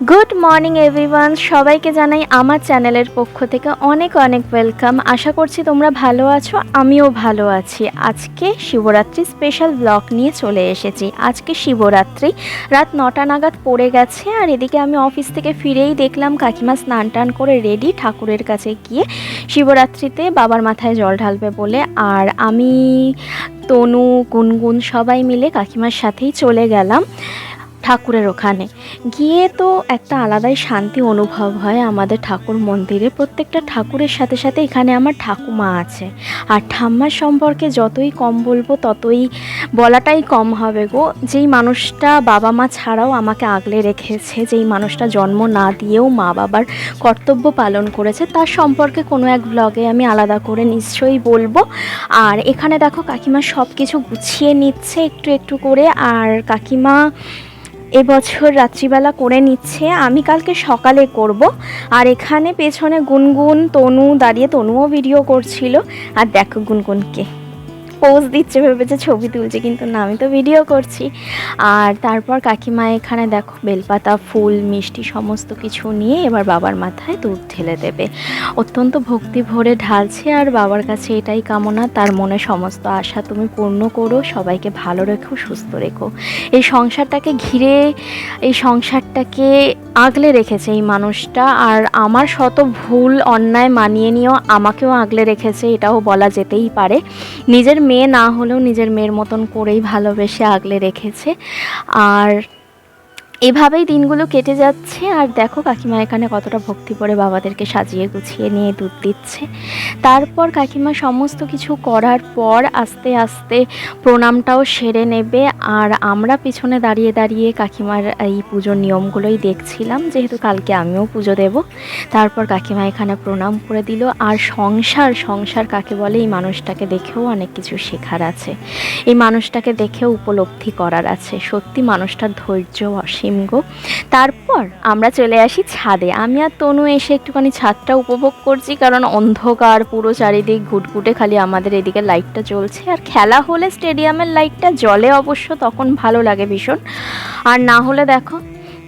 Good morning everyone সবাইকে জানাই আমার চ্যানেলের পক্ষ থেকে অনেক অনেক ওয়েলকাম আশা করছি তোমরা ভালো আছো, আমিও ভালো আছি। আজকে শিবরাত্রি স্পেশাল ব্লগ নিয়ে চলে এসেছি। আজকে শিবরাত্রি, রাত নটা নাগাদ পড়ে গেছে আর এদিকে আমি অফিস থেকে ফিরেই দেখলাম কাকিমা স্নান টান করে রেডি ঠাকুরের কাছে গিয়ে শিবরাত্রিতে বাবার মাথায় জল ঢালবে বলে আর আমি, তনু, গুনগুন সবাই মিলে কাকিমার সাথেই চলে গেলাম। ঠাকুরের ওখানে। গিয়ে তো একটা আলাদাই শান্তি অনুভব হয় আমাদের ঠাকুর মন্দিরে। প্রত্যেকটা ঠাকুরের সাথে সাথে এখানে আমার ঠাকুমা আছে। আর ঠাম্মার সম্পর্কে যতই কম বলব, ততই বলাটাই কম হবে গো। যেই মানুষটা বাবা মা ছাড়াও আমাকে আগলে রেখেছে, যেই মানুষটা জন্ম না দিয়েও মা বাবার কর্তব্য পালন করেছে, তার সম্পর্কে কোনো এক ব্লগে আমি আলাদা করে নিশ্চয়ই বলব। আর এখানে দেখো কাকিমা সব কিছু গুছিয়ে নিচ্ছে একটু একটু করে। আর কাকিমা এবছর রাত্রিবেলা করে নিচ্ছে। আমি কালকে সকালে করব। আর এখানে পেছনে গুনগুন, তনু, দাঁড়িয়ে তনুও ভিডিও করছিল। আর দেখো গুনগুনকে। পোজ দিচ্ছে, ভেবেছে ছবি তুলছে, কিন্তু না, আমি তো ভিডিও করছি। আর তারপর কাকিমা এখানে দেখো, বেলপাতা, ফুল, মিষ্টি, সমস্ত কিছু নিয়ে এবার বাবার মাথায় দুধ ঢেলে দেবে। অত্যন্ত ভক্তি ভরে ঢালছে, আর বাবার কাছে এটাই কামনা, তার মনে সমস্ত আশা তুমি পূর্ণ করো, সবাইকে ভালো রেখো, সুস্থ রেখো। এই সংসারটাকে ঘিরে, এই সংসারটাকে আগলে রেখেছে এই মানুষটা, আর আমার শত ভুল অন্যায় মানিয়ে নিয়েও আমাকেও আগলে রেখেছে, এটাও বলা যেতেই পারে। নিজের মেয়ে না হলেও নিজের মেয়ের মতন করেই ভালোবেসে আগলে রেখেছে। আর এভাবেই দিনগুলো কেটে যাচ্ছে আর দেখো কাকিমা এখানে কতটা ভক্তি করে বাবাদেরকে সাজিয়ে গুছিয়ে নিয়ে দুধ দিচ্ছে। তারপর কাকিমা সমস্ত কিছু করার পর আস্তে আস্তে প্রণামটাও সেরে নেবে আর আমরা পিছনে দাঁড়িয়ে দাঁড়িয়ে কাকিমার এই পুজোর নিয়মগুলোই দেখছিলাম, যেহেতু কালকে আমিও পুজো দেব। তারপর কাকিমা এখানে প্রণাম করে দিল আর সংসার সংসার কাকে বলে? এই মানুষটাকে দেখেও অনেক কিছু শেখার আছে। এই মানুষটাকে দেখেও উপলব্ধি করার আছে। সত্যি মানুষটার ধৈর্য অসীম। গো তারপর আমরা চলে আসি ছাদে। আমি আর তনু এসে একটুখানি ছাদটা উপভোগ করছি, কারণ অন্ধকার, পুরো চারিদিক ঘুটঘুটে খালি আমাদের এদিকে লাইটটা চলছে আর খেলা হলে স্টেডিয়ামের লাইটটা জলে অবশ্য, তখন ভালো লাগে ভীষণ। আর না হলে দেখো,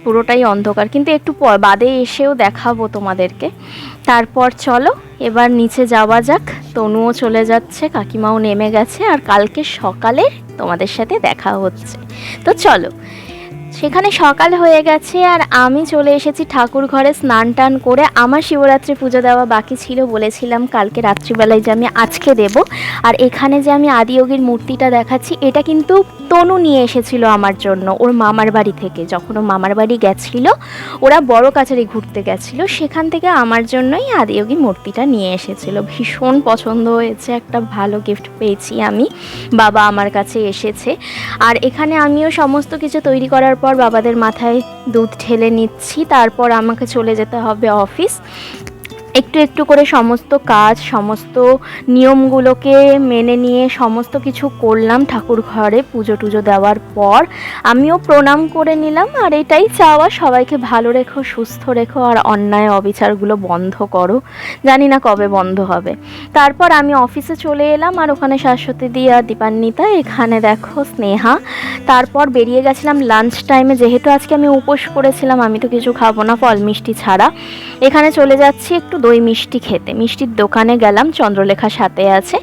পুরোটাই অন্ধকার। কিন্তু একটু বাদে এসেও দেখাবো তোমাদেরকে। তারপর চলো, এবার নিচে যাওয়া যাক। তনুও চলে যাচ্ছে, কাকিমাও নেমে গেছে, আর কালকে সকালে তোমাদের সাথে দেখা হচ্ছে। তো চলো সেখানে সকাল হয়ে গেছে আর আমি চলে এসেছি ঠাকুর ঘরে স্নান টান করে। আমার শিবরাত্রি পুজো দেওয়া বাকি ছিল বলেছিলাম কালকে রাত্রিবেলায় যে আমি আজকে দেব। আর এখানে যে আমি আদিয়োগীর মূর্তিটা দেখাচ্ছি, এটা কিন্তু তনু নিয়ে এসেছিল আমার জন্য, ওর মামার বাড়ি থেকে। যখন ও মামার বাড়ি গেছিল, ওরা বড় কাছারি ঘুরতে গেছিল, সেখান থেকে আমার জন্যই আদিয়োগী মূর্তিটা নিয়ে এসেছিল। ভীষণ পছন্দ হয়েছে, একটা ভালো গিফট পেয়েছি আমি। বাবা আমার কাছে এসেছে। আর এখানে আমিও সমস্ত কিছু তৈরি করার পর বাবাদের মাথায় দুধ ঢেলে নিচ্ছি তারপর আমাকে চলে যেতে হবে অফিস। একটু একটু করে সমস্ত কাজ, সমস্ত নিয়মগুলোকে মেনে নিয়ে সমস্ত কিছু করলাম ঠাকুর ঘরে পুজো টুজো দেওয়ার পর। আমিও প্রণাম করে নিলাম, আর এটাই চাওয়া, সবাইকে ভালো রেখো, সুস্থ রেখো, আর অন্যায় অবিচারগুলো বন্ধ করো। জানি না কবে বন্ধ হবে। তারপর আমি অফিসে চলে এলাম, আর ওখানে শাশ্বতী দি আর দীপান্বিতা, এখানে দেখো স্নেহা। তারপর বেরিয়ে গেছিলাম লাঞ্চ টাইমে যেহেতু আজকে আমি উপোস করেছিলাম, আমি তো কিছু খাব না, ফল মিষ্টি ছাড়া। এখানে চলে যাচ্ছি একটু দই মিষ্টি খেতে। মিষ্টির দোকানে গেলাম চন্দ্রলেখা সাথে আছে।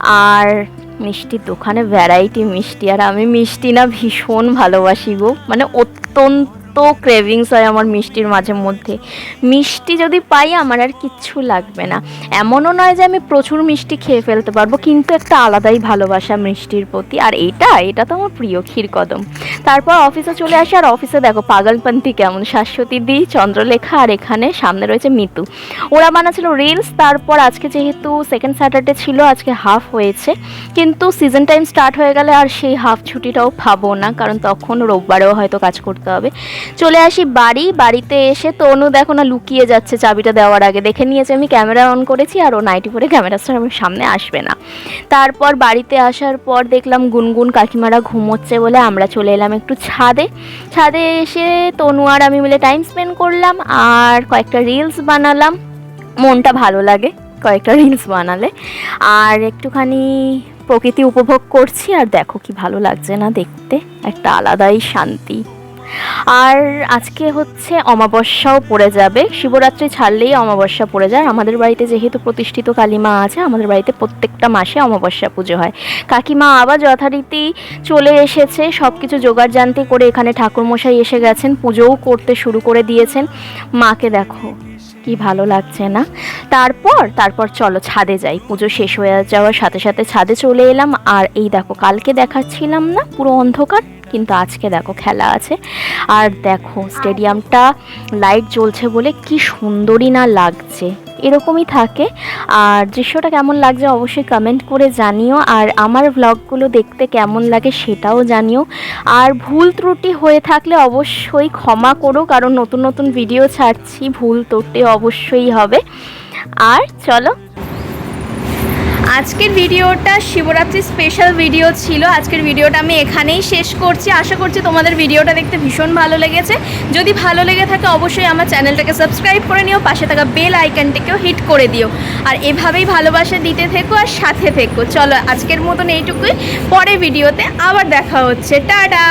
আর মিষ্টির দোকানে ভ্যারাইটি মিষ্টি। আর আমি মিষ্টি না, ভীষণ ভালোবাসি গো। মানে অত্যন্ত ক্রেভিংস হয় আমার মিষ্টির মাঝে মধ্যে। মিষ্টি যদি পাই আমার আর কিচ্ছু লাগবে না। এমনও নয় যে আমি প্রচুর মিষ্টি খেয়ে ফেলতে পারব, কিন্তু একটা আলাদাই ভালোবাসা মিষ্টির প্রতি। আর এটা এটা তো আমার প্রিয় ক্ষীর কদম। তারপর অফিসে চলে আসি, আর অফিসে দেখো পাগলপন্থী কেমন শাশ্বতী দি, চন্দ্রলেখা, আর এখানে সামনে রয়েছে মিতু। ওরা বানাচ্ছিল রিলস তারপর আজকে যেহেতু সেকেন্ড স্যাটারডে ছিল, আজকে হাফ হয়েছে। কিন্তু সিজন টাইম স্টার্ট হয়ে গেলে আর সেই হাফ ছুটিটাও পাবো না, কারণ তখন রোববারেও হয়তো কাজ করতে হবে। চলে আসি বাড়ি, বাড়িতে এসে তনু দেখো না লুকিয়ে যাচ্ছে চাবিটা দেওয়ার আগে। দেখে নিয়েছে আমি ক্যামেরা অন করেছি আর ও নাইটি পরে ক্যামেরার সামনে আসবে না। তারপর বাড়িতে আসার পর দেখলাম গুনগুন কাকিমারা ঘুমোচ্ছে বলে আমরা চলে এলাম একটু ছাদে। ছাদে এসে তনু আর আমি মিলে টাইম স্পেন্ড করলাম আর কয়েকটা রিলস বানালাম। মনটা ভালো লাগে কয়েকটা রিলস বানালে। আর একটুখানি প্রকৃতি উপভোগ করছি আর দেখো কি ভালো লাগছে না দেখতে। একটা আলাদাই শান্তি। আর আজকে হচ্ছে অমাবস্যাও পড়ে যাবে। শিবরাত্রি ছাড়লেই অমাবস্যা পড়ে যায়। আমাদের বাড়িতে যেহেতু প্রতিষ্ঠিত কালীমা আছে, আমাদের বাড়িতে প্রত্যেকটা মাসে অমাবস্যা পুজো হয়। কাকিমা আবার যথারীতি চলে এসেছে। সব কিছু জোগাড় জানতে করে এখানে ঠাকুরমশাই এসে গেছেন। পুজোও করতে শুরু করে দিয়েছেন। মাকে দেখো কি ভালো লাগছে না? তারপর তারপর চলো ছাদে যাই। পুজো শেষ হয়ে যাওয়ার সাথে সাথে ছাদে চলে এলাম। আর এই দেখো, কালকে দেখাচ্ছিলাম না, পুরো অন্ধকার? কিন্তু আজকে দেখো খেলা আছে। আর দেখো স্টেডিয়ামটা লাইট জ্বলছে বলে কি সুন্দরই না লাগছে। এরকমই থাকে। আর দৃশ্যটা কেমন লাগছে অবশ্যই কমেন্ট করে জানিও। আর আমার ভ্লগগুলো দেখতে কেমন লাগে সেটাও জানিও। আর ভুল ত্রুটি হয়ে থাকলে অবশ্যই ক্ষমা করো, কারণ নতুন নতুন ভিডিও ছাড়ছি, ভুল ত্রুটি অবশ্যই হবে। আর চলো আজকের ভিডিওটা শিবরাত্রি স্পেশাল ভিডিও ছিল। আজকের ভিডিওটা আমি এখানেই শেষ করছি। আশা করছি তোমাদের ভিডিওটা দেখতে ভীষণ ভালো লেগেছে। যদি ভালো লেগে থাকে অবশ্যই আমার চ্যানেলটাকে সাবস্ক্রাইব করে নিও, পাশে থাকা বেল আইকনটাকেও হিট করে দিও। আর এভাবেই ভালোবাসা দিতে থেকো আর সাথে থেকো। চলো আজকের মতন এইটুকুই। পরে ভিডিওতে আবার দেখা হচ্ছে। টাটা!